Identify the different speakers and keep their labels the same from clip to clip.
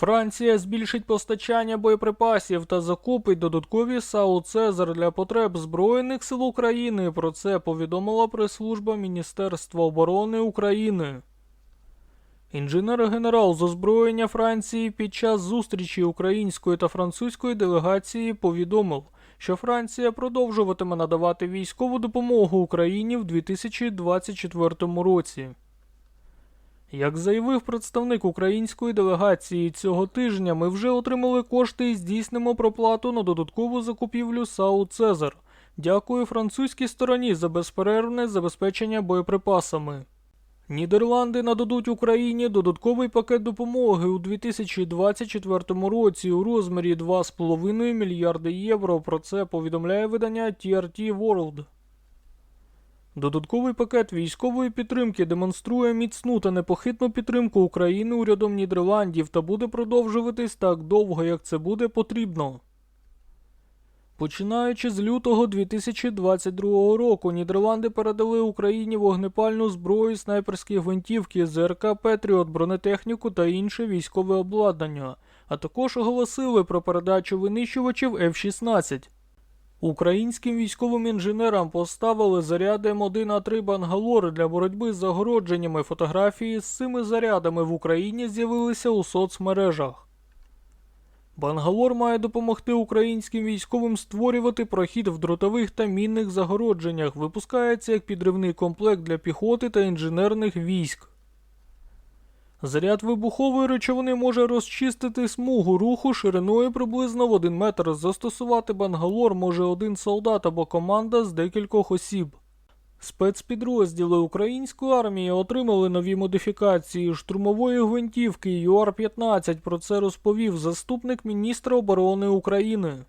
Speaker 1: Франція збільшить постачання боєприпасів та закупить додаткові САУ Цезар для потреб Збройних сил України. Про це повідомила прес-служба Міністерства оборони України. Інженер-генерал з озброєння Франції під час зустрічі української та французької делегації повідомив, що Франція продовжуватиме надавати військову допомогу Україні в 2024 році. Як заявив представник української делегації цього тижня, ми вже отримали кошти і здійснимо проплату на додаткову закупівлю САУ Цезар. Дякую французькій стороні за безперервне забезпечення боєприпасами. Нідерланди нададуть Україні додатковий пакет допомоги у 2024 році у розмірі 2,5 мільярди євро. Про це повідомляє видання TRT World. Додатковий пакет військової підтримки демонструє міцну та непохитну підтримку України урядом Нідерландів та буде продовжуватись так довго, як це буде потрібно. Починаючи з лютого 2022 року, Нідерланди передали Україні вогнепальну зброю, снайперські гвинтівки, ЗРК Петріот, бронетехніку та інше військове обладнання, а також оголосили про передачу винищувачів F-16. Українським військовим інженерам поставили заряди М1А3 Бангалор для боротьби з загородженнями. Фотографії з цими зарядами в Україні з'явилися у соцмережах. Бангалор має допомогти українським військовим створювати прохід в дротових та мінних загородженнях. Випускається як підривний комплект для піхоти та інженерних військ. Заряд вибухової речовини може розчистити смугу руху шириною приблизно в 1 метр. Застосувати бангалор може один солдат або команда з декількох осіб. Спецпідрозділи української армії отримали нові модифікації штурмової гвинтівки ЮАР-15. Про це розповів заступник міністра оборони України.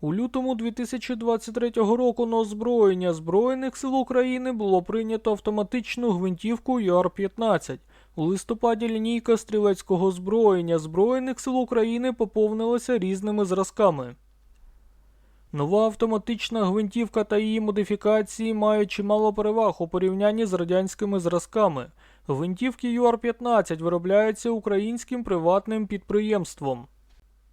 Speaker 1: У лютому 2023 року на озброєння Збройних сил України було прийнято автоматичну гвинтівку ЮАР-15. У листопаді лінійка стрілецького зброєння Збройних сил України поповнилася різними зразками. Нова автоматична гвинтівка та її модифікації мають чимало переваг у порівнянні з радянськими зразками. Гвинтівки ЮАР-15 виробляються українським приватним підприємством.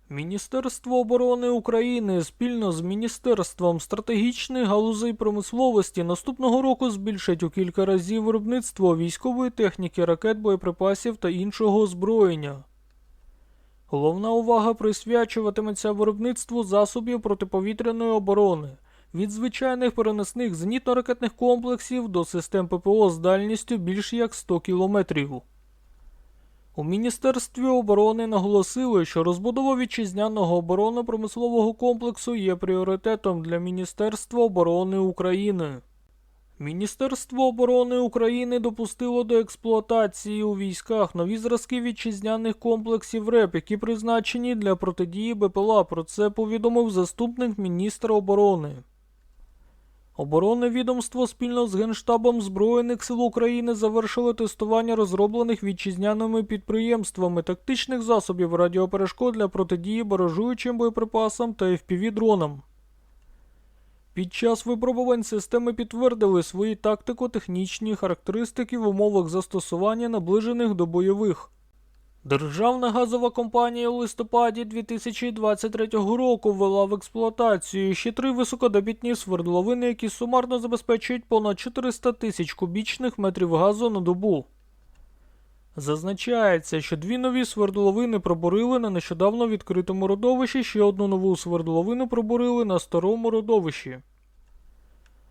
Speaker 1: Міністерство оборони України спільно з Міністерством стратегічних галузей промисловості наступного року збільшать у кілька разів виробництво військової техніки, ракет, боєприпасів та іншого озброєння. Головна увага присвячуватиметься виробництву засобів протиповітряної оборони від звичайних переносних зенітно-ракетних комплексів до систем ППО з дальністю більш як 100 кілометрів. У Міністерстві оборони наголосили, що розбудова вітчизняного оборонно-промислового комплексу є пріоритетом для Міністерства оборони України. Міністерство оборони України допустило до експлуатації у військах нові зразки вітчизняних комплексів РЕП, які призначені для протидії БПЛА. Про це повідомив заступник міністра оборони. Оборонне відомство спільно з Генштабом Збройних сил України завершили тестування розроблених вітчизняними підприємствами тактичних засобів радіоперешкод для протидії баражуючим боєприпасам та FPV-дронам. Під час випробувань системи підтвердили свої тактико-технічні характеристики в умовах застосування наближених до бойових. Державна газова компанія у листопаді 2023 року ввела в експлуатацію ще три високодобітні свердловини, які сумарно забезпечують понад 400 тисяч кубічних метрів газу на добу. Зазначається, що дві нові свердловини пробурили на нещодавно відкритому родовищі, ще одну нову свердловину пробурили на старому родовищі.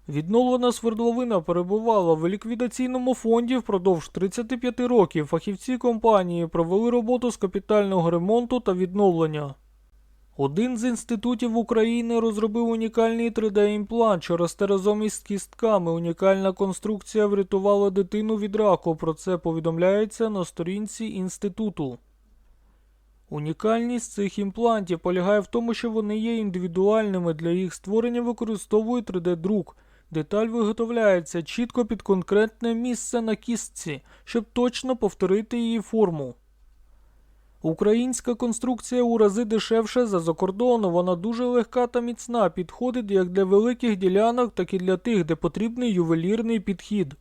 Speaker 1: Відновлена свердловина перебувала в ліквідаційному фонді впродовж 35 років. Фахівці компанії провели роботу з капітального ремонту та відновлення. Один з інститутів України розробив унікальний 3D-імплант, що росте разом із кістками. Унікальна конструкція врятувала дитину від раку. Про це повідомляється на сторінці інституту. Унікальність цих імплантів полягає в тому, що вони є індивідуальними. Для їх створення використовують 3D-друк. Деталь виготовляється чітко під конкретне місце на кістці, щоб точно повторити її форму. Українська конструкція у рази дешевша за закордону, вона дуже легка та міцна, підходить як для великих ділянок, так і для тих, де потрібний ювелірний підхід.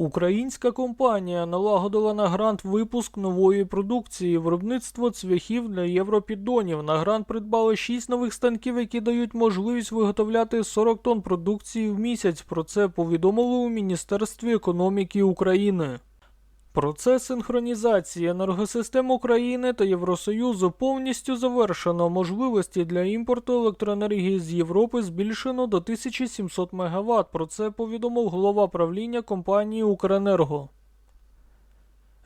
Speaker 1: Українська компанія налагодила на грант випуск нової продукції, виробництво цвяхів для європідонів. На грант придбали 6 нових станків, які дають можливість виготовляти 40 тонн продукції в місяць. Про це повідомили у Міністерстві економіки України. Процес синхронізації енергосистем України та Євросоюзу повністю завершено. Можливості для імпорту електроенергії з Європи збільшено до 1700 МВт. Про це повідомив голова правління компанії Укренерго.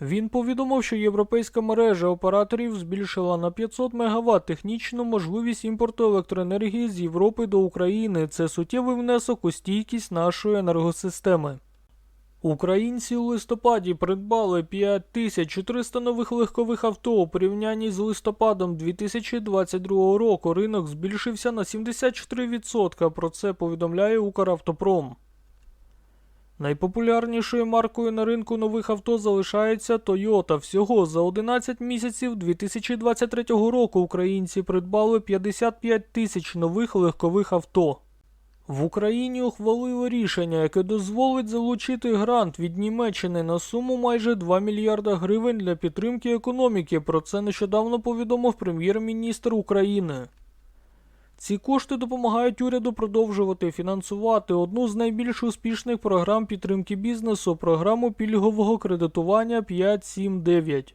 Speaker 1: Він повідомив, що європейська мережа операторів збільшила на 500 МВт технічну можливість імпорту електроенергії з Європи до України. Це суттєвий внесок у стійкість нашої енергосистеми. Українці у листопаді придбали 5400 нових легкових авто. У порівнянні з листопадом 2022 року ринок збільшився на 74%. Про це повідомляє Укравтопром. Найпопулярнішою маркою на ринку нових авто залишається Toyota. Всього за 11 місяців 2023 року українці придбали 55 тисяч нових легкових авто. В Україні ухвалили рішення, яке дозволить залучити грант від Німеччини на суму майже 2 мільярда гривень для підтримки економіки. Про це нещодавно повідомив прем'єр-міністр України. Ці кошти допомагають уряду продовжувати фінансувати одну з найбільш успішних програм підтримки бізнесу програму пільгового кредитування 579.